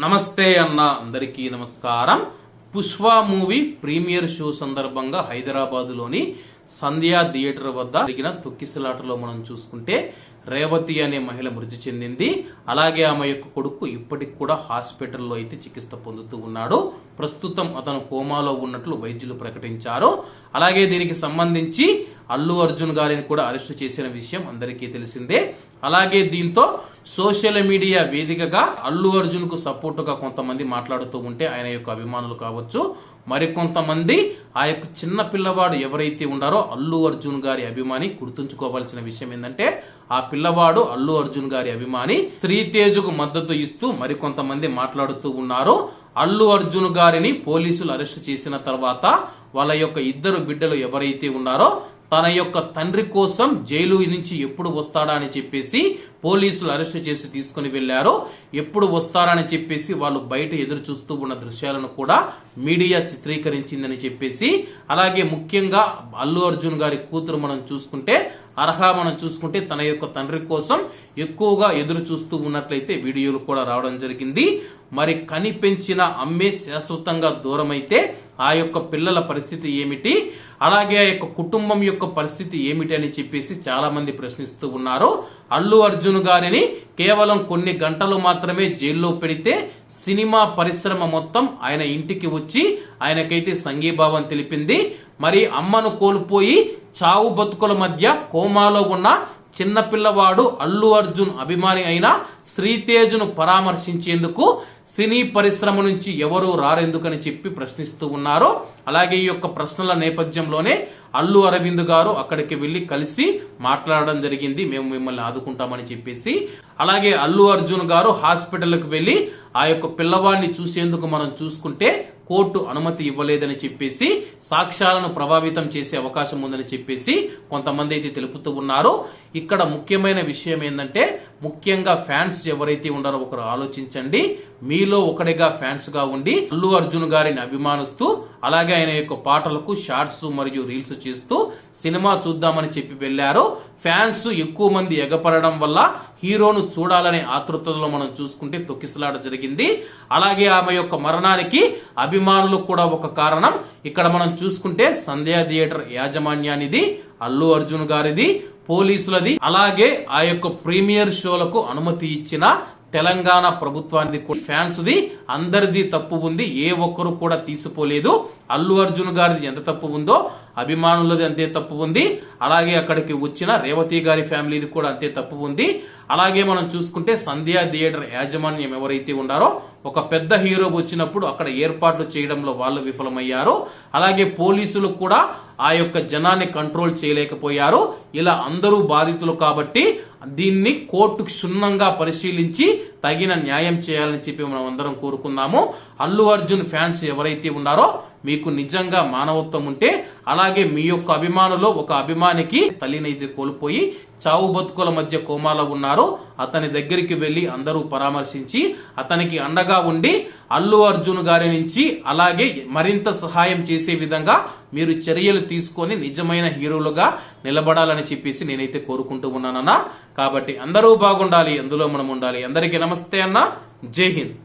నమస్తే అన్న అందరికీ నమస్కారం. పుష్ప మూవీ ప్రీమియర్ షో సందర్భంగా హైదరాబాద్లోని సంధ్యా థియేటర్ వద్ద జరిగిన తొక్కిసలాటలో మనం చూసుకుంటే రేవతి అనే మహిళ మృతి చెందింది. అలాగే ఆమె యొక్క కొడుకు ఇప్పటికి కూడా హాస్పిటల్లో అయితే చికిత్స పొందుతూ ఉన్నాడు. ప్రస్తుతం అతను కోమాలో ఉన్నట్లు వైద్యులు ప్రకటించారు. అలాగే దీనికి సంబంధించి అల్లు అర్జున్ గారిని కూడా అరెస్ట్ చేసిన విషయం అందరికీ తెలిసిందే. అలాగే దీంతో సోషల్ మీడియా వేదికగా అల్లు అర్జున్కు సపోర్ట్గా కొంతమంది మాట్లాడుతూ ఉంటే ఆయన యొక్క అభిమానులు కావచ్చు మరికొంతమంది ఆ యొక్క చిన్న పిల్లవాడు ఎవరైతే ఉన్నారో అల్లు అర్జున్ గారి అభిమాని గుర్తుంచుకోవాల్సిన విషయం ఏంటంటే ఆ పిల్లవాడు అల్లు అర్జున్ గారి అభిమాని శ్రీతేజుకు మద్దతు ఇస్తూ మరికొంతమంది మాట్లాడుతూ ఉన్నారు. అల్లు అర్జున్ గారిని పోలీసులు అరెస్ట్ చేసిన తర్వాత వాళ్ళ యొక్క ఇద్దరు బిడ్డలు ఎవరైతే ఉన్నారో తన యొక్క తండ్రి కోసం జైలు నుంచి ఎప్పుడు వస్తాడా అని చెప్పేసి పోలీసులు అరెస్ట్ చేసి తీసుకుని వెళ్ళారు ఎప్పుడు వస్తారని చెప్పేసి వాళ్ళు బయట ఎదురు చూస్తూ ఉన్న దృశ్యాలను కూడా మీడియా చిత్రీకరించిందని చెప్పేసి అలాగే ముఖ్యంగా అల్లు అర్జున్ గారి కూతురు మనం చూసుకుంటే అర్హా మనం చూసుకుంటే తన యొక్క తండ్రి కోసం ఎక్కువగా ఎదురు చూస్తూ ఉన్నట్లయితే వీడియోలు కూడా రావడం జరిగింది. మరి కనిపెంచిన అమ్మే శాశ్వతంగా దూరమైతే ఆ యొక్క పిల్లల పరిస్థితి ఏమిటి? అలాగే ఆ యొక్క కుటుంబం యొక్క పరిస్థితి ఏమిటి అని చెప్పేసి చాలా మంది ప్రశ్నిస్తూ ఉన్నారు. అల్లు అర్జున్ గారిని కేవలం కొన్ని గంటలు మాత్రమే జైల్లో పెడితే సినిమా పరిశ్రమ మొత్తం ఆయన ఇంటికి వచ్చి ఆయనకైతే సంఘీభావం తెలిపింది. మరి అమ్మను కోల్పోయి చావు బతుకుల మధ్య కోమాలో ఉన్న చిన్నపిల్లవాడు అల్లు అర్జున్ అభిమాని అయిన శ్రీతేజును పరామర్శించేందుకు సినీ పరిశ్రమ నుంచి ఎవరు రారెందుకని చెప్పి ప్రశ్నిస్తూ ఉన్నారు అలాగే ఈ యొక్క ప్రశ్నల నేపథ్యంలోనే అల్లు అరవింద్ గారు అక్కడికి వెళ్ళి కలిసి మాట్లాడడం జరిగింది. మేము మిమ్మల్ని ఆదుకుంటామని చెప్పేసి అలాగే అల్లు అర్జున్ గారు హాస్పిటల్కి వెళ్ళి ఆ యొక్క పిల్లవాడిని చూసేందుకు మనం చూసుకుంటే కోర్టు అనుమతి ఇవ్వలేదని చెప్పేసి సాక్ష్యాలను ప్రభావితం చేసే అవకాశం ఉందని చెప్పేసి కొంతమంది అయితే తెలుపుతూ ఉన్నారు. ఇక్కడ ముఖ్యమైన విషయం ఏంటంటే ముఖ్యంగా ఫ్యాన్స్ ఎవరైతే ఉన్నారో ఒకరు ఆలోచించండి. మీలో ఒకడిగా ఫ్యాన్స్గా ఉండి అల్లు అర్జున్ గారిని అభిమానిస్తూ అలాగే ఆయన యొక్క పాటలకు షార్ట్స్ మరియు రీల్స్ చేస్తూ సినిమా చూద్దామని చెప్పి వెళ్ళారు ఫ్యాన్స్ ఎక్కువ మంది ఎగపడడం వల్ల హీరోను చూడాలనే ఆతృతలో మనం చూసుకుంటే తొక్కిసలాట జరిగింది. అలాగే ఆమె యొక్క మరణానికి అభిమానులు కూడా ఒక కారణం. ఇక్కడ మనం చూసుకుంటే సంధ్యా థియేటర్ యాజమాన్యానిది అల్లు అర్జున్ గారిది. పోలీసులది. అలాగే ఆ యొక్క ప్రీమియర్ షోలకు అనుమతి ఇచ్చిన తెలంగాణ ప్రభుత్వానికి ఫ్యాన్స్ ది అందరిది తప్పు ఉంది ఏ ఒక్కరు కూడా తీసుకోలేదు అల్లు అర్జున్ గారిది ఎంత తప్పు ఉందో అభిమానులది అంతే తప్పు ఉంది. అలాగే అక్కడికి వచ్చిన రేవతి గారి ఫ్యామిలీది కూడా అంతే తప్పు ఉంది. అలాగే మనం చూసుకుంటే సంధ్యా థియేటర్ యాజమాన్యం ఎవరైతే ఉన్నారో ఒక పెద్ద హీరో వచ్చినప్పుడు అక్కడ ఏర్పాట్లు చేయడంలో వాళ్ళు విఫలమయ్యారు. అలాగే పోలీసులు కూడా ఆ యొక్క జనాన్ని కంట్రోల్ చేయలేకపోయారు. ఇలా అందరూ బాధితులు కాబట్టి దీన్ని కోర్టుకి క్షుణ్ణంగా పరిశీలించి తగిన న్యాయం చేయాలని చెప్పి మనం అందరం కోరుకుందాము. అల్లు అర్జున్ ఫ్యాన్స్ ఎవరైతే ఉన్నారో మీకు నిజంగా మానవత్వం ఉంటే అలాగే మీ యొక్క అభిమానులో ఒక అభిమానికి తల్లినైతే కోల్పోయి చావు బతుకుల మధ్య కోమాలో ఉన్నారో. అతని దగ్గరికి వెళ్ళి అందరూ పరామర్శించి అతనికి అండగా ఉండి అల్లు అర్జున్ గారి నుంచి అలాగే మరింత సహాయం చేసే విధంగా మీరు చర్యలు తీసుకొని నిజమైన హీరోలుగా నిలబడాలని చెప్పేసి నేనైతే కోరుకుంటూ ఉన్నానన్నా. కాబట్టి అందరూ బాగుండాలి అందులో మనం ఉండాలి. అందరికీ నమస్తే అన్న. జై హింద్.